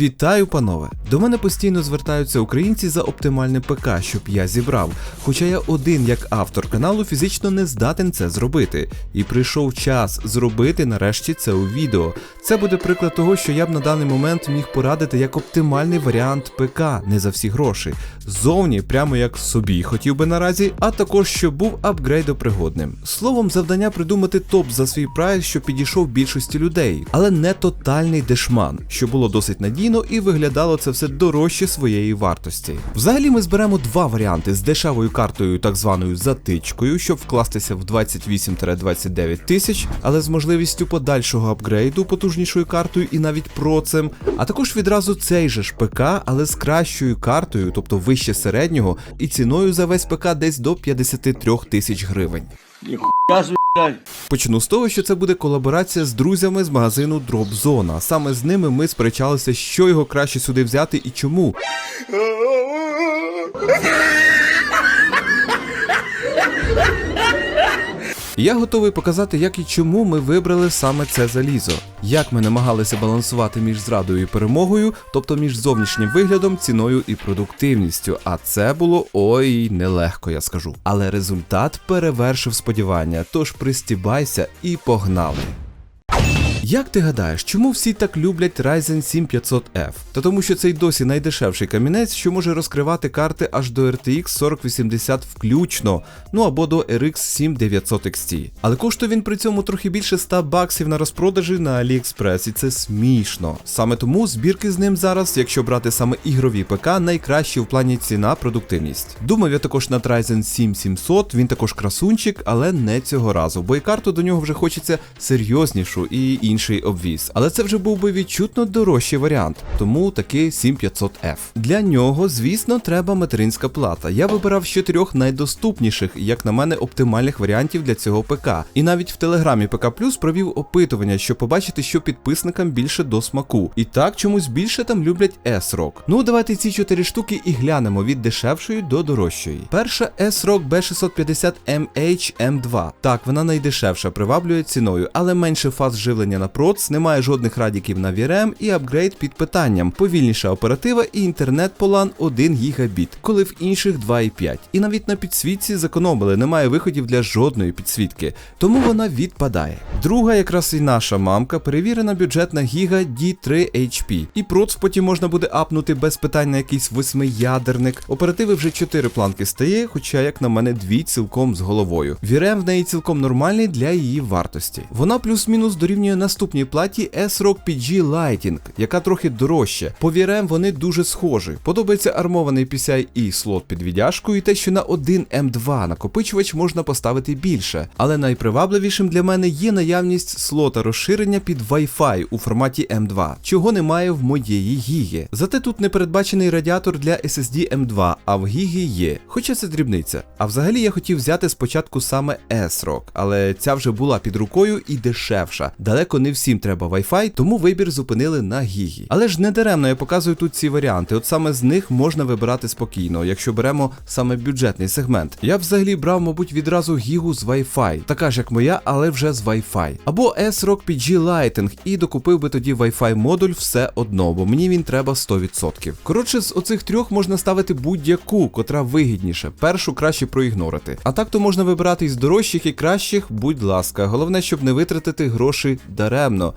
Вітаю, панове! До мене постійно звертаються українці за оптимальне ПК, щоб я зібрав. Хоча я один, як автор каналу, фізично не здатен це зробити. І прийшов час зробити нарешті це у відео. Це буде приклад того, що я б на даний момент міг порадити як оптимальний варіант ПК, не за всі гроші. Ззовні, прямо як собі хотів би наразі, а також щоб був апгрейдопригодним. Словом, завдання придумати топ за свій прайс, що підійшов більшості людей, але не тотальний дешман, що було досить надійно і виглядало це все дорожче своєї вартості. Взагалі ми зберемо два варіанти з дешевою картою, так званою затичкою, щоб вкластися в 28-29 тисяч, але з можливістю подальшого апгрейду потужнішою картою і навіть процем, а також відразу цей же ж ПК, але з кращою картою, тобто вище середнього, і ціною за весь ПК десь до 53 тисяч гривень. Ніхуя. Почну з того, що це буде колаборація з друзями з магазину Дропзона. Саме з ними ми сперечалися, що його краще сюди взяти і чому. Я готовий показати, як і чому ми вибрали саме це залізо, як ми намагалися балансувати між зрадою і перемогою, тобто між зовнішнім виглядом, ціною і продуктивністю. А це було ой нелегко, я скажу. Але результат перевершив сподівання. Тож пристібайся і погнали. Як ти гадаєш, чому всі так люблять Ryzen 7500F? Та тому, що це й досі найдешевший камінець, що може розкривати карти аж до RTX 4080 включно, ну або до RX 7900 XT. Але коштує він при цьому трохи більше 100 баксів на розпродажі на AliExpress, і це смішно. Саме тому збірки з ним зараз, якщо брати саме ігрові ПК, найкращі в плані ціна продуктивність. Думав я також над Ryzen 7700, він також красунчик, але не цього разу, бо і карту до нього вже хочеться серйознішу і інший обвіз. Але це вже був би відчутно дорожчий варіант, тому такий 7500F. Для нього, звісно, треба материнська плата. Я вибирав з чотирьох найдоступніших, як на мене, оптимальних варіантів для цього ПК. І навіть в телеграмі ПК Плюс провів опитування, щоб побачити, що підписникам більше до смаку. І так чомусь більше там люблять S-Rock. Ну давайте ці чотири штуки і глянемо від дешевшої до дорожчої. Перша S-Rock B650 MH M2. Так, вона найдешевша, приваблює ціною, але менше фаз живлення на проц, немає жодних радіків на VRM і апгрейд під питанням, повільніша оператива і інтернет по LAN 1 гігабіт, коли в інших 2,5. І навіть на підсвітці зекономили, немає виходів для жодної підсвітки, тому вона відпадає. Друга, якраз і наша мамка, перевірена бюджетна Giga D3 HP. І проц потім можна буде апнути без питань на якийсь восьмиядерник. Оперативи вже 4 планки стає, хоча, як на мене, дві цілком з головою. VRM в неї цілком нормальний для її вартості. Вона плюс-мінус дорівнює наступній платі S-Rock PG Lighting, яка трохи дорожча. По VRM вони дуже схожі. Подобається армований PCIe слот під віддяжкою і те, що на 1 M2 накопичувач можна поставити більше. Але найпривабливішим для мене є наявність слота розширення під Wi-Fi у форматі M2, чого немає в моєї гіги. Зате тут не передбачений радіатор для SSD M2, а в гіги є. Хоча це дрібниця. А взагалі я хотів взяти спочатку саме S-Rock, але ця вже була під рукою і дешевша. Далеко не всім треба Wi-Fi, тому вибір зупинили на гігі. Але ж не даремно я показую тут ці варіанти. От саме з них можна вибирати спокійно, якщо беремо саме бюджетний сегмент. Я б взагалі брав, мабуть, відразу гігу з Wi-Fi, така ж як моя, але вже з Wi-Fi. Або S-Rock PG Lighting, і докупив би тоді Wi-Fi модуль все одно, бо мені він треба 100%. Коротше, з оцих трьох можна ставити будь-яку, котра вигідніше. Першу краще проігнорити. А так то можна вибирати із дорожчих і кращих, будь ласка. Головне, щоб не витратити гроші даремно,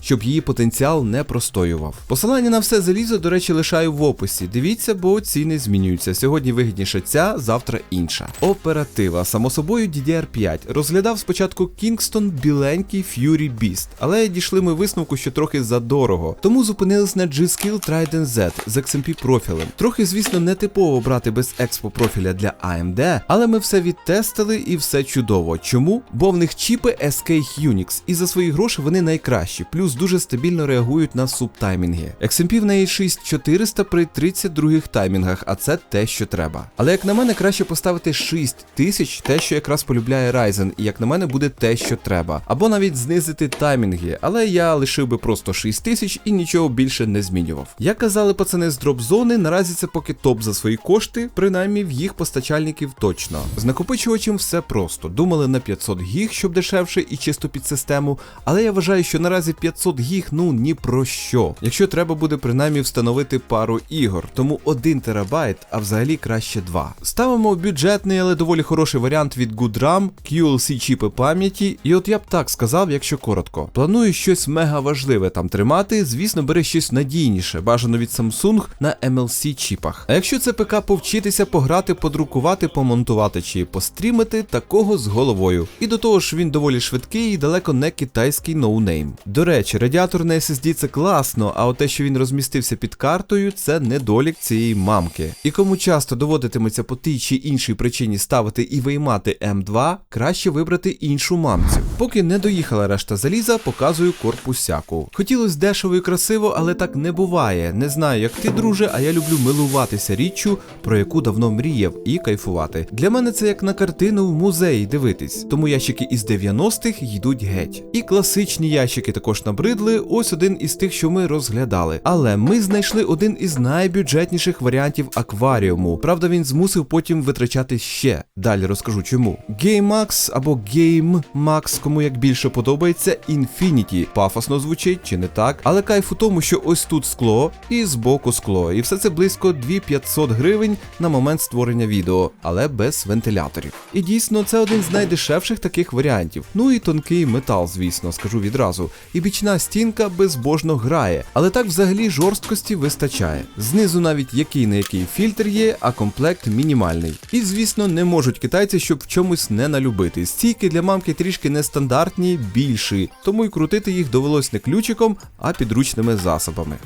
щоб її потенціал не простоював. Посилання на все залізо, до речі, лишаю в описі. Дивіться, бо ціни змінюються. Сьогодні вигідніше ця, завтра інша. Оператива, само собою, DDR5. Розглядав спочатку Kingston біленький Fury Beast, але дійшли ми висновку, що трохи задорого. Тому зупинились на G-Skill Trident Z з XMP профілем. Трохи, звісно, не типово брати без експо профіля для AMD, але ми все відтестили і все чудово. Чому? Бо в них чіпи SK Unix, і за свої гроші вони найкращі, плюс дуже стабільно реагують на субтаймінги. XMP в неї 6400 при 32 таймінгах, а це те, що треба. Але як на мене, краще поставити 6000, те, що якраз полюбляє Ryzen, і як на мене буде те, що треба. Або навіть знизити таймінги, але я лишив би просто 6000 і нічого більше не змінював. Як казали пацани з дроп-зони, наразі це поки топ за свої кошти, принаймні в їх постачальників точно. З накопичувачем все просто. Думали на 500 гіг, щоб дешевше і чисто під систему, але я вважаю, що на наразі 500 гіг, ну ні про що. Якщо треба буде принаймні встановити пару ігор, тому 1 терабайт, а взагалі краще 2. Ставимо бюджетний, але доволі хороший варіант від GoodRAM, QLC чіпи пам'яті, і от я б так сказав, якщо коротко. Планую щось мега важливе там тримати, звісно, бери щось надійніше, бажано від Samsung на MLC чіпах. А якщо це ПК повчитися пограти, подрукувати, помонтувати чи пострімити, такого з головою. І до того ж він доволі швидкий і далеко не китайський ноунейм. До речі, радіатор на SSD це класно, а от те, що він розмістився під картою, це недолік цієї мамки. І кому часто доводитиметься по тій чи іншій причині ставити і виймати М2, краще вибрати іншу мамцю. Поки не доїхала решта заліза, показую корпусяку. Хотілося дешево і красиво, але так не буває. Не знаю, як ти, друже, а я люблю милуватися річчю, про яку давно мріяв, і кайфувати. Для мене це як на картину в музеї дивитись, тому ящики із 90-х йдуть геть. І класичні ящики також набридли. Ось один із тих, що ми розглядали. Але ми знайшли один із найбюджетніших варіантів акваріуму. Правда, він змусив потім витрачати ще. Далі розкажу чому. GameMax або GameMax, кому як більше подобається, Infinity. Пафосно звучить чи не так? Але кайф у тому, що ось тут скло і збоку скло. І все це близько 2500 гривень на момент створення відео, але без вентиляторів. І дійсно, це один з найдешевших таких варіантів. Ну і тонкий метал, звісно, скажу відразу. І бічна стінка безбожно грає, але так взагалі жорсткості вистачає. Знизу навіть який не який фільтр є, а комплект мінімальний. І звісно, не можуть китайці, щоб в чомусь не налюбити. Стійки для мамки трішки нестандартні, більші, тому й крутити їх довелось не ключиком, а підручними засобами.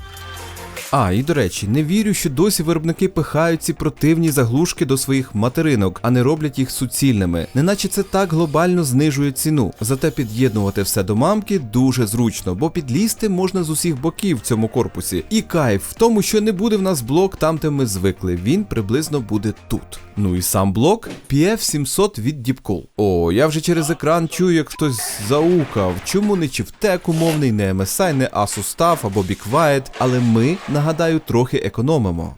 А, і до речі, не вірю, що досі виробники пихають ці противні заглушки до своїх материнок, а не роблять їх суцільними. Неначе це так глобально знижує ціну. Зате під'єднувати все до мамки дуже зручно, бо підлізти можна з усіх боків в цьому корпусі. І кайф в тому, що не буде в нас блок там, де ми звикли. Він приблизно буде тут. Ну і сам блок PF700 від Deepcool. О, я вже через екран чую, як хтось заукав. Чому не Чифтек умовний, не MSI, не Asus TUF або Be Quiet, але ми, нагадаю, трохи економимо.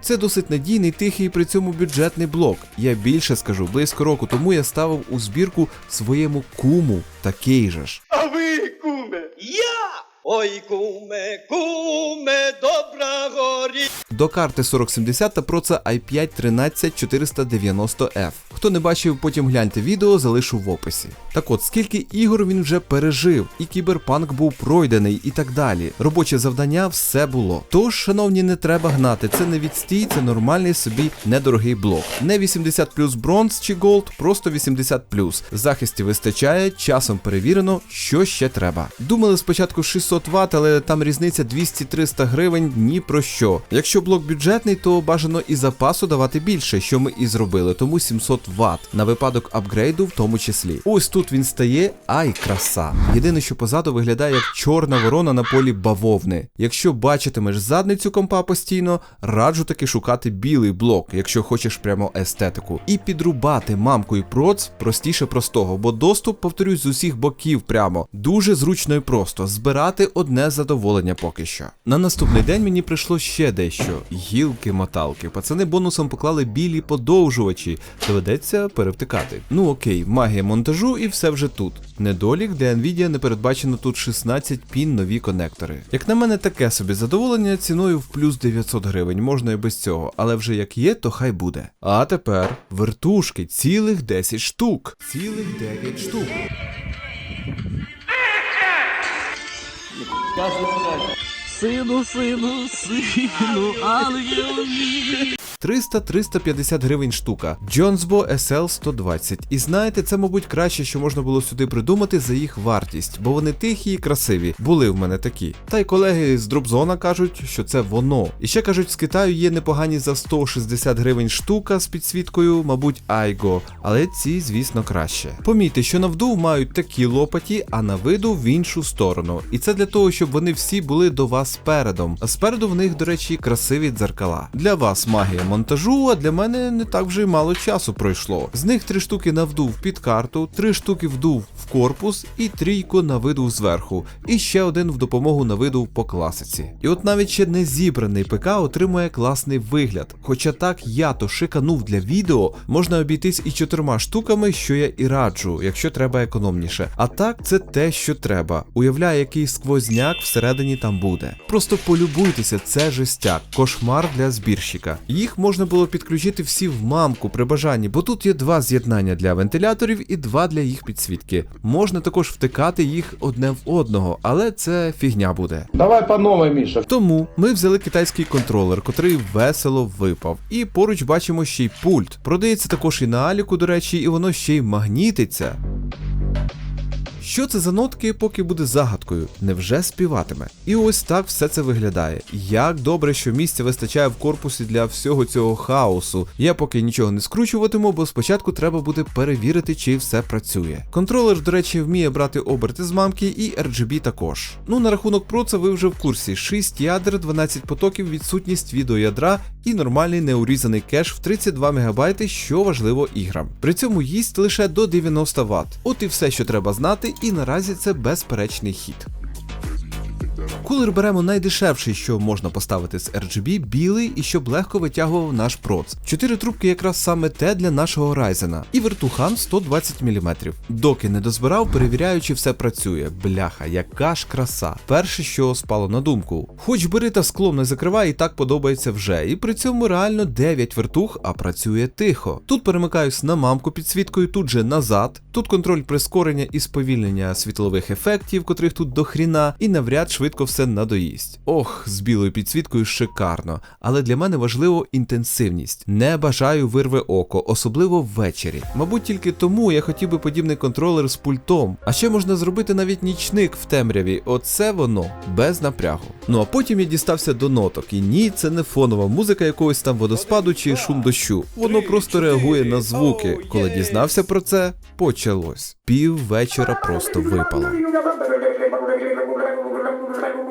Це досить надійний, тихий і при цьому бюджетний блок. Я більше скажу, близько року тому я ставив у збірку своєму куму такий же ж. А ви, куме? Я! Ой, куме, куме, добра горі. До карти 4070 та Pro це i5 13490F. Хто не бачив, потім гляньте відео, залишу в описі. Так от, скільки ігор він вже пережив, і кіберпанк був пройдений, і так далі. Робоче завдання все було. Тож, шановні, не треба гнати. Це не відстій, це нормальний собі недорогий блок. Не 80 плюс бронз чи голд, просто 80 плюс. Захисті вистачає, часом перевірено, що ще треба. Думали спочатку 600 Вт, але там різниця 200-300 гривень ні про що. Якщо блок бюджетний, то бажано і запасу давати більше, що ми і зробили, тому 700 Вт на випадок апгрейду в тому числі. Ось тут він стає, ай, краса. Єдине, що позаду виглядає як чорна ворона на полі бавовни. Якщо бачитимеш задницю компа постійно, раджу таки шукати білий блок, якщо хочеш прямо естетику. І підрубати мамку і проц простіше простого, бо доступ, повторюсь, з усіх боків прямо. Дуже зручно і просто збирати одне задоволення поки що. На наступний день мені прийшло ще дещо. Гілки-моталки. Пацани бонусом поклали білі подовжувачі. Доведеться перевтикати. Ну окей, магія монтажу і все вже тут. Недолік для Nvidia не передбачено тут 16 пін нові конектори. Як на мене, таке собі задоволення ціною в плюс 900 гривень, можна і без цього, але вже як є, то хай буде. А тепер вертушки, цілих 10 штук. Цілих 9 штук. Сину, сину, сину, ангел мій. 300-350 гривень штука. Jonesbo SL 120. І знаєте, це, мабуть, краще, що можна було сюди придумати за їх вартість, бо вони тихі і красиві. Були в мене такі. Та й колеги з Дропзона кажуть, що це воно. І ще кажуть, з Китаю є непогані за 160 гривень штука з підсвіткою, мабуть, Айго, але ці, звісно, краще. Помійте, що на вдув мають такі лопаті, а на виду в іншу сторону. І це для того, щоб вони всі були до вас передом. А спереду в них, до речі, красиві дзеркала. Для вас магія монтажу, а для мене не так вже й мало часу пройшло. З них три штуки навдув під карту, три штуки вдув в корпус і трійку навидув зверху, і ще один в допомогу навидув по класиці. І от навіть ще не зібраний ПК отримує класний вигляд. Хоча так я то шиканув для відео, можна обійтись і чотирма штуками, що я і раджу, якщо треба економніше. А так це те, що треба. Уявляю, який сквозняк всередині там буде. Просто полюбуйтеся, це жестяк, кошмар для збірщика. Їх можна було підключити всі в мамку при бажанні, бо тут є два з'єднання для вентиляторів і два для їх підсвітки. Можна також втикати їх одне в одного, але це фігня буде. Давай по новой, Миша. Тому ми взяли китайський контролер, котрий весело випав. І поруч бачимо ще й пульт. Продається також і на Аліку, до речі, і воно ще й магнітиться. Що це за нотки, поки буде загадкою, невже співатиме? І ось так все це виглядає. Як добре, що місця вистачає в корпусі для всього цього хаосу. Я поки нічого не скручуватиму, бо спочатку треба буде перевірити, чи все працює. Контролер, до речі, вміє брати оберти з мамки і RGB також. Ну на рахунок проца ви вже в курсі: 6 ядер, 12 потоків, відсутність відеоядра і нормальний неурізаний кеш в 32 МБ, що важливо іграм. При цьому їсть лише до 90 Вт. От і все, що треба знати, і наразі це безперечний хід. Кулер беремо найдешевший, що можна поставити з RGB, білий і щоб легко витягував наш проц. Чотири трубки якраз саме те для нашого Ryzen. І вертухан 120 мм. Доки не дозбирав, перевіряю, чи все працює. Бляха, яка ж краса. Перше, що спало на думку. Хоч бери та склом не закривай, і так подобається вже. І при цьому реально 9 вертух, а працює тихо. Тут перемикаюсь на мамку підсвіткою, тут же назад. Тут контроль прискорення і сповільнення світлових ефектів, котрих тут до хріна, і навряд швидко все надоїсть. Ох, з білою підсвіткою шикарно. Але для мене важливо інтенсивність. Не бажаю вирве око, особливо ввечері. Мабуть, тільки тому я хотів би подібний контролер з пультом. А ще можна зробити навіть нічник в темряві. Оце воно без напрягу. Ну а потім я дістався до ноток. І ні, це не фонова музика якогось там водоспаду чи шум дощу. Воно просто реагує на звуки. Коли дізнався про це, почалось. Пів вечора просто випало. right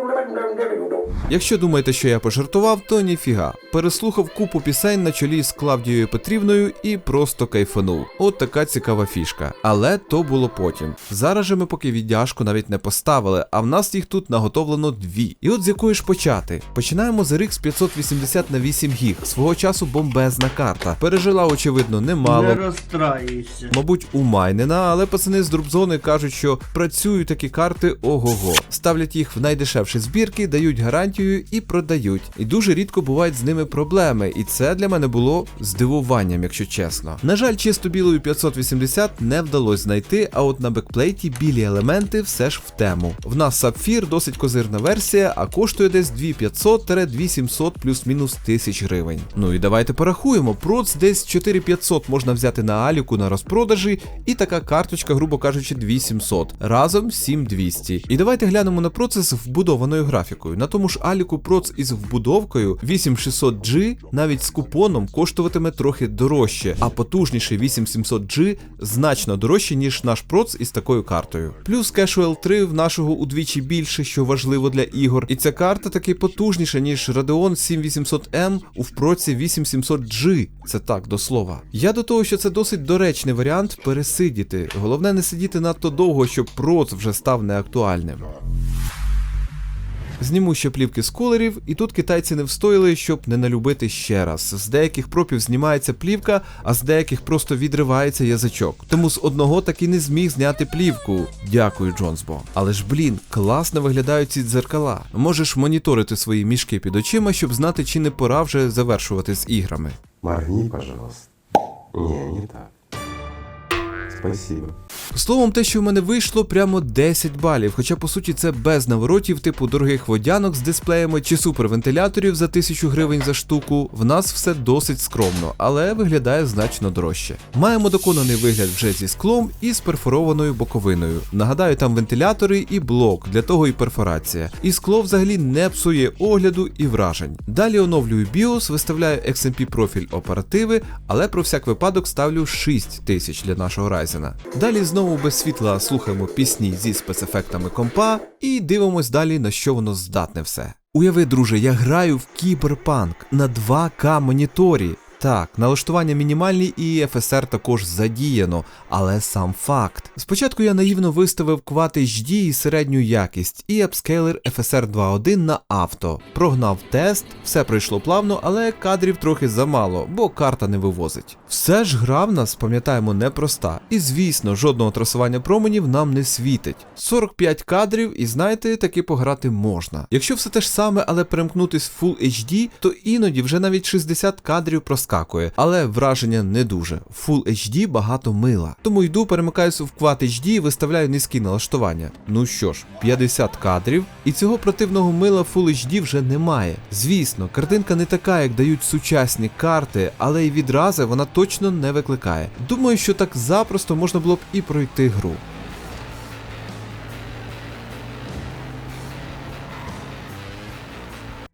Якщо думаєте, що я пожартував, то ніфіга. Переслухав купу пісень на чолі з Клавдією Петрівною і просто кайфанув. От така цікава фішка. Але то було потім. Зараз же ми поки віддяжку навіть не поставили, а в нас їх тут наготовлено дві. І от з якої ж почати? Починаємо з RX 580 на 8 гіг. Свого часу бомбезна карта. Пережила, очевидно, немало. Не розстраюйся. Мабуть, умайнена, але пацани з дропзони кажуть, що працюють такі карти ого-го. Ставлять їх в найдешевші збірки, дають гарантію і продають. І дуже рідко бувають з ними проблеми. І це для мене було здивуванням, якщо чесно. На жаль, чисто білою 580 не вдалося знайти, а от на бекплейті білі елементи все ж в тему. В нас сапфір досить козирна версія, а коштує десь 2500-2700 плюс-мінус тисяч гривень. Ну і давайте порахуємо. Проц десь 4500 можна взяти на Аліку на розпродажі, і така карточка, грубо кажучи, 2700. Разом 7200. І давайте глянемо на процес з вбудованою графікою. На тому ж Аліку проц із вбудовкою 8600G навіть з купоном коштуватиме трохи дорожче, а потужніший 8700G значно дорожче, ніж наш проц із такою картою. Плюс Casual 3 в нашого удвічі більше, що важливо для ігор. І ця карта таки потужніша, ніж Radeon 7800M у впроці 8700G. Це так до слова. Я до того, що це досить доречний варіант пересидіти. Головне не сидіти надто довго, щоб проц вже став неактуальним. Зніму ще плівки з колерів, і тут китайці не встояли, щоб не налюбити ще раз. З деяких пропів знімається плівка, а з деяких просто відривається язичок. Тому з одного таки не зміг зняти плівку. Дякую, Джонсбо. Але ж блін, класно виглядають ці дзеркала. Можеш моніторити свої мішки під очима, щоб знати, чи не пора вже завершувати з іграми. Моргни, пожалуйста. Не, не так. Спасибо. Словом, те, що в мене вийшло, прямо 10 балів. Хоча по суті це без наворотів, типу дорогих водянок з дисплеями чи супервентиляторів за 1000 гривень за штуку. В нас все досить скромно, але виглядає значно дорожче. Маємо доконаний вигляд вже зі склом і з перфорованою боковиною. Нагадаю, там вентилятори і блок, для того і перфорація. І скло взагалі не псує огляду і вражень. Далі оновлюю BIOS, виставляю XMP профіль оперативи, але про всяк випадок ставлю 6000 для нашого Ryzen. Далі знову без світла слухаємо пісні зі спецефектами компа і дивимось далі, на що воно здатне все. Уяви, друже, я граю в кіберпанк на 2К моніторі. Так, налаштування мінімальні і FSR також задіяно, але сам факт. Спочатку я наївно виставив Quad HD і середню якість, і апскейлер FSR 2.1 на авто. Прогнав тест, все пройшло плавно, але кадрів трохи замало, бо карта не вивозить. Все ж гра в нас, пам'ятаємо, непроста. І звісно, жодного трасування променів нам не світить. 45 кадрів, і знаєте, таки пограти можна. Якщо все те ж саме, але перемкнутись в Full HD, то іноді вже навіть 60 кадрів проскакує, але враження не дуже. Full HD багато мила. Тому йду, перемикаюся в Quad HD і виставляю низькі налаштування. Ну що ж, 50 кадрів, і цього противного мила Full HD вже немає. Звісно, картинка не така, як дають сучасні карти, але й відрази вона точно не викликає. Думаю, що так запросто можна було б і пройти гру.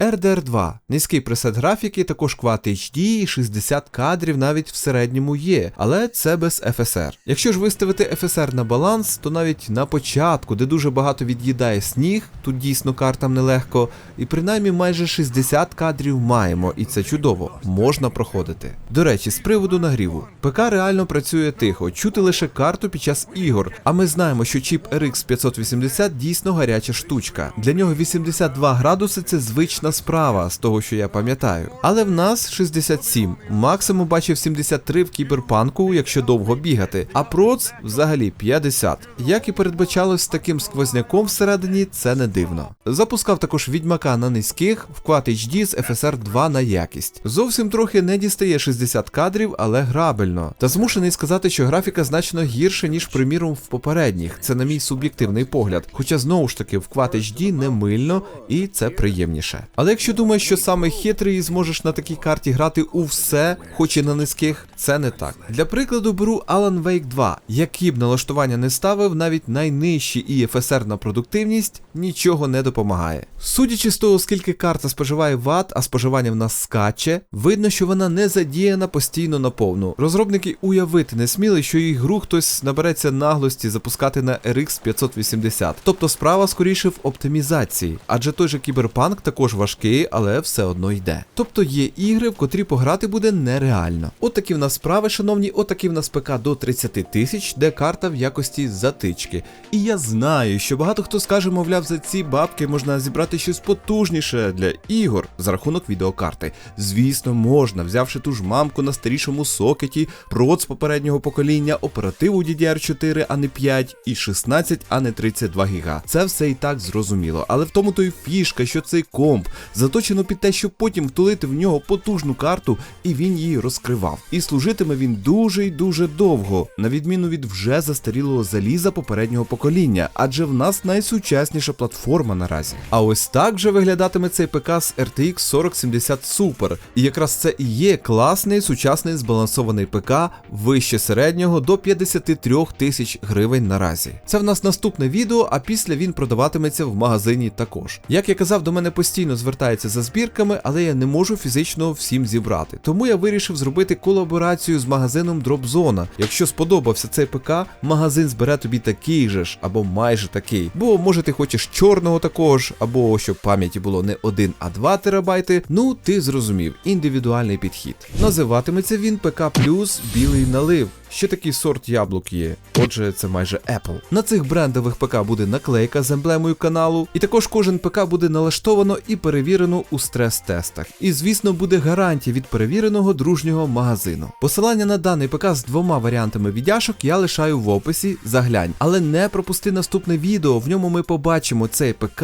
RDR2 низький пресет графіки, також Quad HD і 60 кадрів навіть в середньому є, але це без FSR. Якщо ж виставити FSR на баланс, то навіть на початку, де дуже багато від'їдає сніг, тут дійсно картам нелегко, і принаймні майже 60 кадрів маємо, і це чудово, можна проходити. До речі, з приводу нагріву, ПК реально працює тихо, чути лише карту під час ігор. А ми знаємо, що чіп RX 580 дійсно гаряча штучка. Для нього 82 градуси це звична справа, з того, що я пам'ятаю. Але в нас 67. Максимум бачив 73 в кіберпанку, якщо довго бігати, а проц взагалі 50. Як і передбачалось з таким сквозняком всередині, це не дивно. Запускав також відьмака на низьких, в Quad HD з FSR 2 на якість. Зовсім трохи не дістає 60 кадрів, але грабельно. Та змушений сказати, що графіка значно гірша, ніж приміром в попередніх. Це на мій суб'єктивний погляд. Хоча знову ж таки в Quad HD не мильно і це приємніше. Але якщо думаєш, що саме хитрий і зможеш на такій карті грати у все, хоч і на низьких, це не так. Для прикладу беру Alan Wake 2. Які б налаштування не ставив, навіть найнижчі і FSR на продуктивність нічого не допомагає. Судячи з того, скільки карта споживає ват, а споживання в нас скаче, видно, що вона не задіяна постійно на повну. Розробники уявити не сміли, що їх гру хтось набереться наглості запускати на RX 580. Тобто справа скоріше в оптимізації, адже той же кіберпанк також важкий, але все одно йде. Тобто є ігри, в котрі пограти буде нереально. От такі в нас справи, шановні, от такі в нас ПК до 30 тисяч, де карта в якості затички. І я знаю, що багато хто скаже, мовляв, за ці бабки можна зібрати щось потужніше для ігор за рахунок відеокарти. Звісно, можна, взявши ту ж мамку на старішому сокеті, проц попереднього покоління, оперативу DDR4, а не 5, і 16, а не 32 ГБ. Це все і так зрозуміло. Але в тому то й фішка, що цей комп заточено під те, щоб потім втулити в нього потужну карту, і він її розкривав. І служитиме він дуже й дуже довго, на відміну від вже застарілого заліза попереднього покоління, адже в нас найсучасніша платформа наразі. А ось так же виглядатиме цей ПК з RTX 4070 Super. І якраз це і є класний сучасний збалансований ПК вище середнього до 53 тисяч гривень наразі. Це в нас наступне відео, а після він продаватиметься в магазині також. Як я казав, до мене постійно звертаються за збірками, але я не можу фізично всім зібрати. Тому я вирішив зробити колаборацію з магазином Dropzone. Якщо сподобався цей ПК, магазин збере тобі такий же ж, або майже такий. Бо може ти хочеш чорного такого ж, або щоб пам'яті було не 1, а 2 терабайти. Ну ти зрозумів, індивідуальний підхід. Називатиметься він ПК Плюс Білий налив. Ще такий сорт яблук є. Отже, це майже Apple. На цих брендових ПК буде наклейка з емблемою каналу, і також кожен ПК буде налаштовано і перевірено у стрес-тестах. І звісно, буде гарантія від перевіреного дружнього магазину. Посилання на даний ПК з двома варіантами віддяшок я лишаю в описі. Заглянь, але не пропусти наступне відео. В ньому ми побачимо цей ПК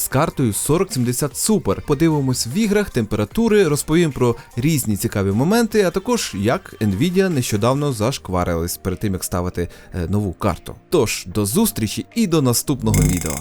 з картою 4070 Super. Подивимось в іграх, температури, розповім про різні цікаві моменти, а також як Nvidia нещодавно зашкварились перед тим як ставити е, нову карту. Тож до зустрічі і до наступного відео.